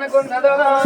నా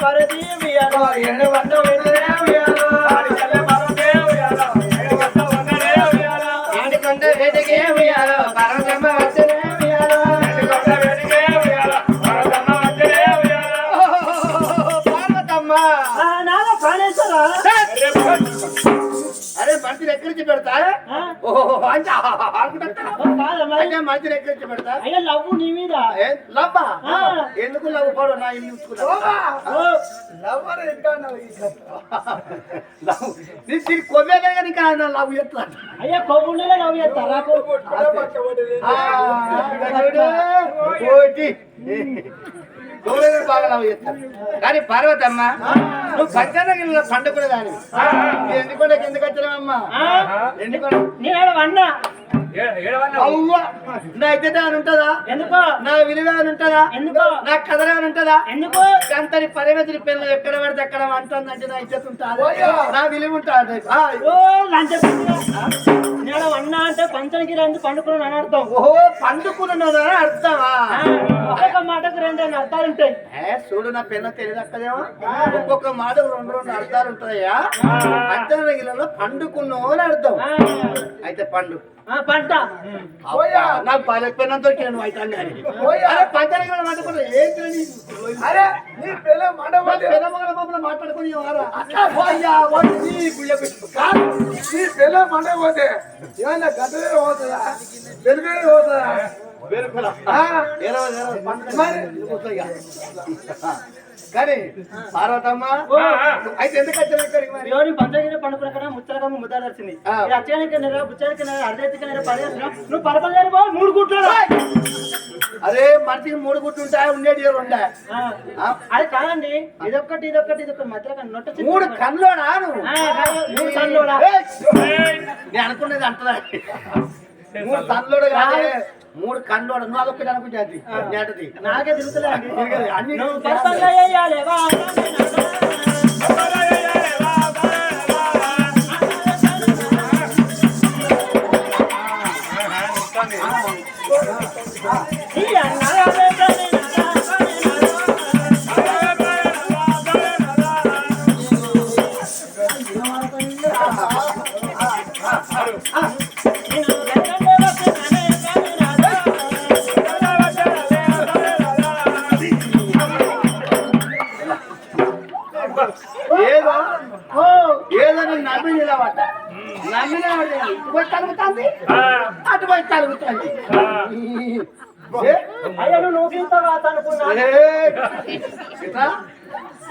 பரதீவிய நாயன் வந்தவன் మంచిని ఎక్కడికి పెడతా అయ్యా లవ్వు నీ మీద లవ్వా. ఎందుకు లవ్ పడు నా ఇల్లు లవ్ కొవ్వేదే కానీ కాదు లవ్ ఎట్లా అయ్యా కొవ్వుండేలా లవ్ కోటి కోడలు బాగా చేస్తారు. కానీ పార్వతమ్మ నువ్వు పంచనగిరిలో పండుకునే దాని ఎందుకంటే ఎందుకు వచ్చినావమ్మా? ఎందుకంటే నేను నా ఇద్దరు అని ఉంటుందా? ఎందుకో? నా విలువ అని ఉంటుందా? ఎందుకో? నా కథ అని ఉంటుందా? ఎందుకో? అంతని పరిమితుల పిల్లలు ఎక్కడ పడితే అక్కడ అంటుందంటే నా ఉంటుంది? నా విలువ ఉంటుంది? నేను అంటే పంచనగిరి అందు పండుకున్నాను అని అర్థం. ఓహో పండుకున్నదని అర్థమా? ఆ, ఒక్కొక్క మాటకు రెండు రెండు అర్థాలు ఉంటాయి. ఏ చూడు నా పెన్న తెలియదు అక్కదేమో. ఒక్కొక్క మాట రెండు రెండు అర్థాలు ఉంటాయా? పంచనగిరిలో పండుకున్నావు అని అర్థం. అయితే పండు. పంట. నాకు పెన్న దొరికిన నువ్వు అయితే అరే నీ పిల్ల మాట్లాడుకుని. కాదు, నీ పిల్ల మండపోతే ఏమన్నా గడ్డలే పోతుందా? వెలుగులే పోతుందా? కానీ పార్వతమ్మ అయితే ఎందుకు వచ్చావు ఇక్కడికి మరి? ఎవరి పంచగిరి పండుకున్న కన్నా ముచ్చలకమ్మ ముద్ద వచ్చింది ఆ. అచ్చడానికి నెల బుచ్చడానికి నెల అర్ధెత్తికి నెల పదేసిన నువ్వు మూడు గుట్లు అరే మనిషికి మూడు గుట్లు ఉంటాయి ఉండేది రెండా ఆ? అది కాదండి ఇదొక్కటి ఇదొక్కటి ఇదొక్కటి మధ్యలో నొట్ట మూడు కాదు, మూడు? ఏయ్! నేను అనుకున్నది అంటదా మూడు కన్నులోడు కాదే. మూడు కన్నులోడు నువ్వు అదొక్కటి అనుకుంటుంది. నాకే తిరగదు. అన్ని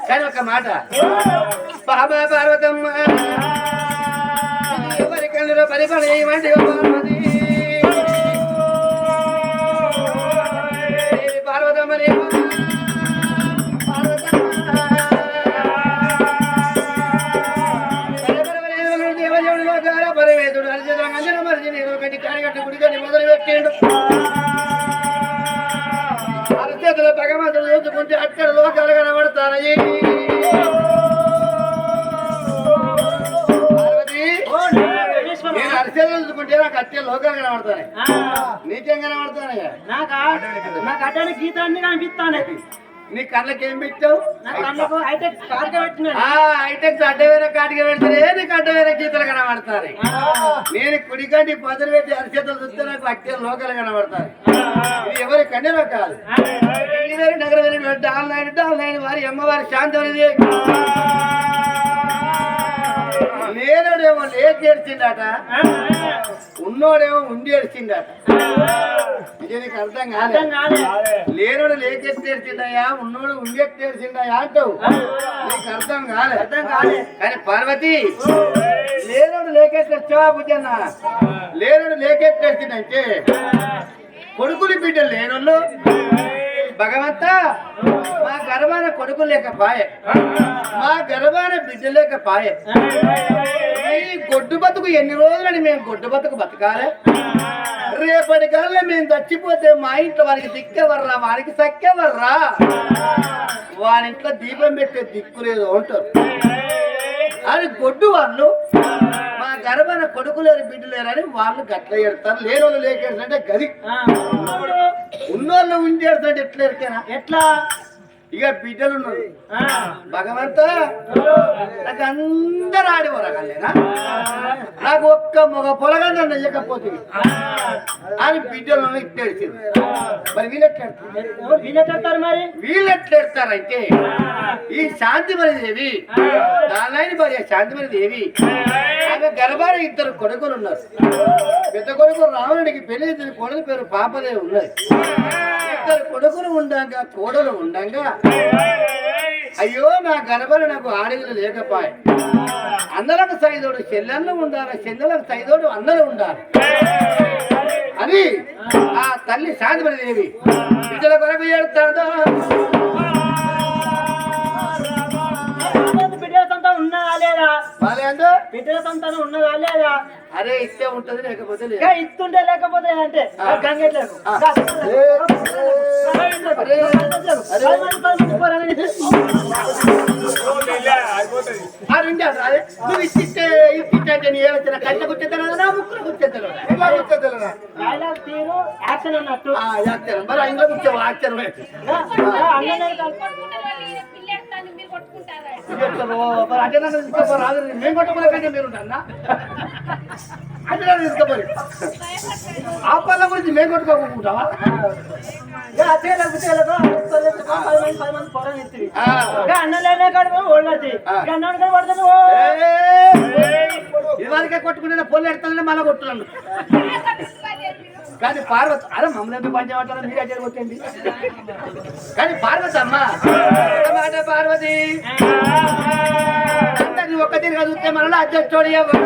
కానీ ఒక మాట బాబా పార్వతమ్మ ఎవరి కళ్ళలో పరిపడి వంటి పార్వతి. పార్వతమ్మ. అక్కడ లోకాలు నేను చూసుకుంటే నాకు అట్టే లోకాలు కనబడతాయి నీకేం కనబడతాయి నాకా? నాకు అడ్డానికి గీత అన్ని కనిపిస్తానే నీ కళ్ళకి ఏం పెట్టావు? నా కళ్ళకు హైటెక్ కార్గా పెట్టినాడు ఆ హైటెక్ అడ్డవేర కాటికి పెడితే నీకు అడ్డవేర గీతలు కనబడతాయి? నేను కుడికంటి పదులు పెట్టి అరిచేతులు చూస్తే నాకు అట్టే లోకాలు కనబడతాయి. ఇది ఎవరి కన్నెలో కాదు. ఢిల్లీవేరి నగరవేరి డాల్నైన్ డాల్నైన్ వారి అమ్మవారి శాంతవనిది లేనోడేమో లేచి ఏడ్చిండట ఉన్నోడేమో ఉండి ఏడ్చిండట ఇది నీకు అర్థం కాలే. లేనోడు లేకెత్తి ఏడ్చిండయా ఉన్నోడు ఉండి ఎత్తి ఏడ్చిండయా అంటావు. నీకు అర్థం కాలే. అర్థం కాలే. కానీ పార్వతి లేనోడు లేకెత్తి వచ్చావా బుజ్జన్న? లేనోడు లేకెత్తి కొడుకుని బిడ్డలు లేనోళ్ళు భగవంత మా గర్భాన కొడుకు లేక లేకపాయే మా గర్భాన బిడ్డ లేకపాయే ఈ గొడ్డు బతుకు ఎన్ని రోజులని మేము గొడ్డు బతుకు బతకాలి? రేపటి కల్లా మేము చచ్చిపోతే మా ఇంట్లో వారికి దిక్కెవర్రా వారికి సక్కెవర్రా వారి ఇంట్లో దీపం పెట్టే దిక్కు లేదు అంటారు. అది గొడ్డు వాళ్ళు మా గర్భాన కొడుకు లేరు బిడ్డ లేరని వాళ్ళు గట్ల ఎడతారు లేని వాళ్ళు లేకేడుతుంటే గది ఉన్నోళ్ళు ఉండి ఎడతాంటే ఎట్లా ఎరికేనా? ఎట్లా? ఇక బిడ్డలు ఉన్నారు. భగవంత నాకు అందరు ఆడేవారగలేనా నాకు ఒక్క మగ పొలగన్న నెయ్యకపోతే అని బిడ్డలు ఇట్టేసింది మరి వీళ్ళెట్లేడతారు మరి? వీళ్ళెట్లేడతారంటే ఈ శాంతిమణి దేవి దాని భార్య శాంతిమణి దేవి ఆమె గర్భాన ఇద్దరు కొడుకులు ఉన్నారు. పెద్ద కొడుకు రావణుడికి పెళ్ళి ఇద్దరు కొడుకు పేరు పాపదే ఉన్నది. ఇద్దరు కొడుకులు ఉండగా కోడలు ఉండగా అయ్యో నా గర్భాన నాకు ఆడవిలు లేకపాయ అన్నలకు సైదోడు చెల్లెళ్ళు ఉండాలి చెల్లెలకు సైదోడు అన్నలు ఉండాలి. అని ఆ తల్లి శాంతిమణి దేవి. ఇద్దరు కొరకు ఏడుతాడు బిడ్డల సంతానం ఉన్నదా లేదా అరే ఇస్తే ఉంటది లేకపోతే ఇంకా ఇస్తుంటే లేకపోతే అంటే. గంగట్లేదు. నువ్వు ఇచ్చిస్తే అంటే నీ ఏమొచ్చిన కళ్ళ నా ముక్కులు డైలాగ్ తీరు యాక్షన్ అన్నట్టు మరి ఇంట్లో కూర్చోవు అన్ననే అదే తీసుకోపోరు రాదు మేము మీరు ఉంటారా? అదే నన్ను తీసుకోపోరు. ఆ పళ్ళ గురించి మేము కొట్టుకోకుంటావా ఆ. అన్నలేనే కాదు ఓళ్ళది ఆ. అన్నాడు కూడా పడుతుంది ఓ. ఇదివరకే కొట్టుకుంటే పొల్లు మళ్ళీ కొట్టున్నాను కానీ పార్వతి అరే మమ్మల్ని ఎందుకు పంచమంటారు మీరే జరిగొచ్చండి కానీ పార్వతి అమ్మ మాట పార్వతి. అందరిని ఒక్క తిరిగి చూస్తే మనలో అధ్యక్షుడు ఎవరు?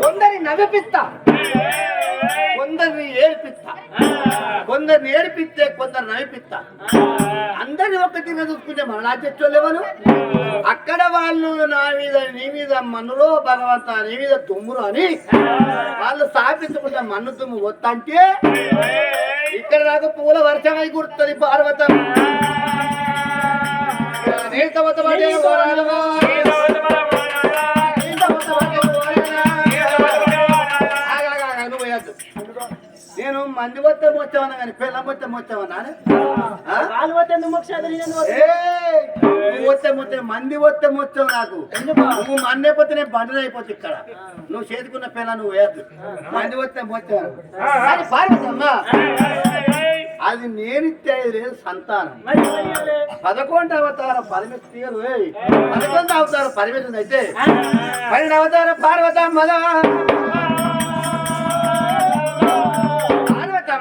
కొందరిని నవ్విపిస్తా. కొందరిని ఏ కొందరిని ఏడిపిస్తే కొందరు నవ్విపిస్తా అందరిని ఒక్క తిరిగి చూసుకుంటే మన ఎవరు? అక్కడ వాళ్ళు నా మీద నీ మీద మన్నులో భగవంత నీ మీద తుమ్మురు అని వాళ్ళు స్థాపించుకుంటే మన్ను తుమ్ము వత్తంటే ఇక్కడ నాకు పూల వర్షమై గుర్తుంది పార్వతం. నీత వతమటే మంది వస్తే మొచ్చామన్నా కానీ పిల్లం వస్తే మొచ్చామన్నా ఆ? వాళ్ళు పోతే ఎందుకు మోక్షాలు నేను పోతే? ఏయ్! నువ్వు వస్తే మొత్తం మంది వస్తే మొత్తం నాకు. నువ్వు మన్నే పోతే నేను బండలు అయిపోతే ఇక్కడ. నువ్వు చేతుకున్న పిల్ల నువ్వు వేయద్దు. మంది వస్తే పార్వతమ్మ అది నేను ఇచ్చేది లేదు సంతానం? పదకొండు అవతారం పరమేశ్వరు! పదకొండు అవతారం పరమేశ్వరుడు అయితే. పన్నెండు అవతారం పార్వతమ్మ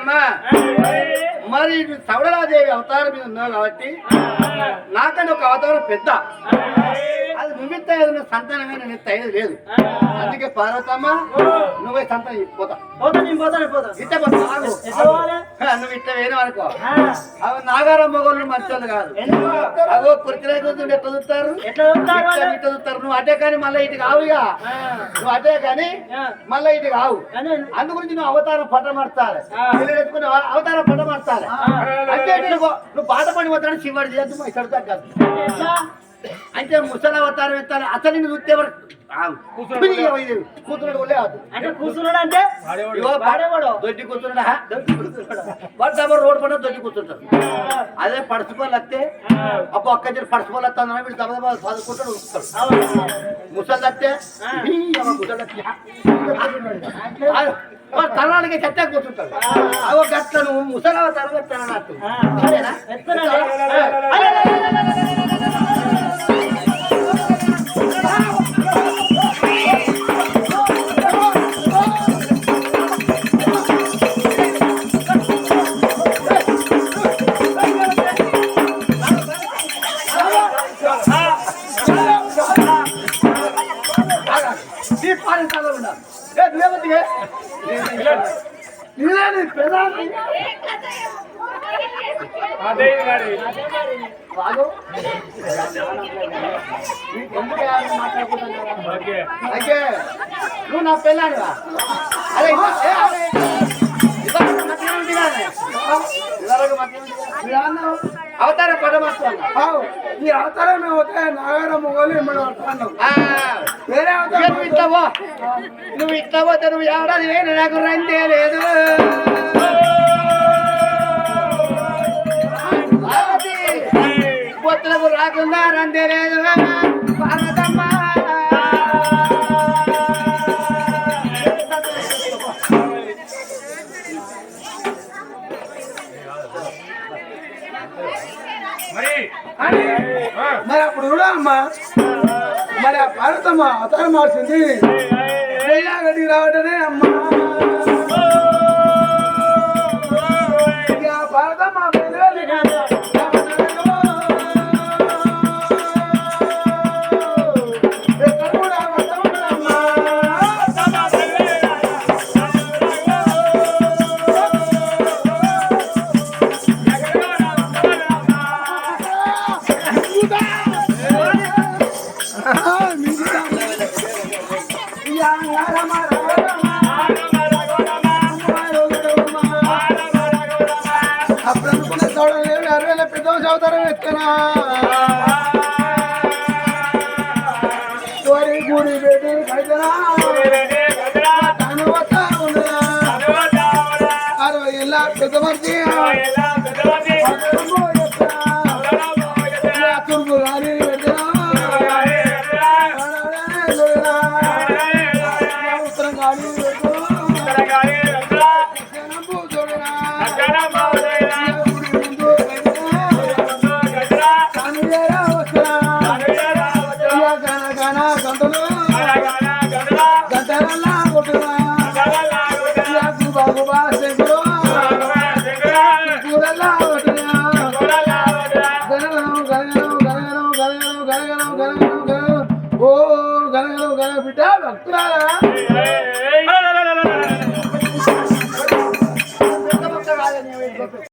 పార్వతమ్మ మరి సవడలాదేవి అవతారం మీద ఉన్నావు కాబట్టి నాకన్నా ఒక అవతారం పెద్ద. అది నిమిత్త ఏదైనా సంతానమే నేను తయ్యేది లేదు. అందుకే పార్వతమ్మ నువ్వే సంతానం పోతా? నువ్వు ఇట్ట వేరే అనుకో అవి నాగారం మొగోళ్ళు మంచోళ్ళు కాదు? అగో ఎట్లా చూస్తారు? ఎట్లా చదువుతారు ఇట్లా చూస్తారు. నువ్వు అటే కానీ మళ్ళీ ఇటు కావుగా ఆ, నువ్వు అటే కానీ మళ్ళీ ఇటు కావు అదే. అందు గురించి నువ్వు అవతారం అవ- అవతారం పట్టమర్చాలి ఆ. అంటే నువ్వు నువ్వు బాధపడి పోతాడు శివుడు చేద్దు తగ్గదు అంటే ముసలి అవతారం ఎత్తాలి. అసలు నిన్ను చూస్తే ఎవరు? లేవద్దు. అంటే కూర్చున్నాడు అంటే. దొడ్డి కూర్చున్నాడా వాడు డబ్బర్ రోడ్ పడిన దొడ్డి కూర్చుంటారు అదే పడుచుకోవాలి వస్తే అప్పు అక్క దగ్గర పడుచుకోవాలి వస్తాను వీడు దెబ్బ దెబ్బ చదువుకుంటాడు. ముసలి అమ్మ ముసలి కట్టా కూర్చుంటాడు అవో గట్ల నువ్వు ముసలవ తరగతి అన్నట్టు ఆ. సరేనా ఎత్తున్నాడు. నీ పాలు చాలా ఉన్నా ఏ నువ్వేమవుతుంది ఇదే నీ ప్రధాని అదే మరి? ఓకే అయితే నువ్వు నా పెళ్ళానివా అరే అవతారం పడమస్తాను ఆవు, ఈ అవతారం అవుతాయి నాగారం మొగలు వేరే అవతారం నువ్వు పో? నువ్వు పోతే నువ్వు వేరు నాకు రందే లేదు. పొత్తులకు రాకుండా రందే లేదు. మరి? అప్పుడు కూడా అమ్మా మరి ఆ భారతమ్మ అవతారం మార్చింది. గడికి రావటనే అమ్మా. ಗುಡಿ ಬೇಡಿ ಗಜನ ಅರವೈ ಎಲ್ಲ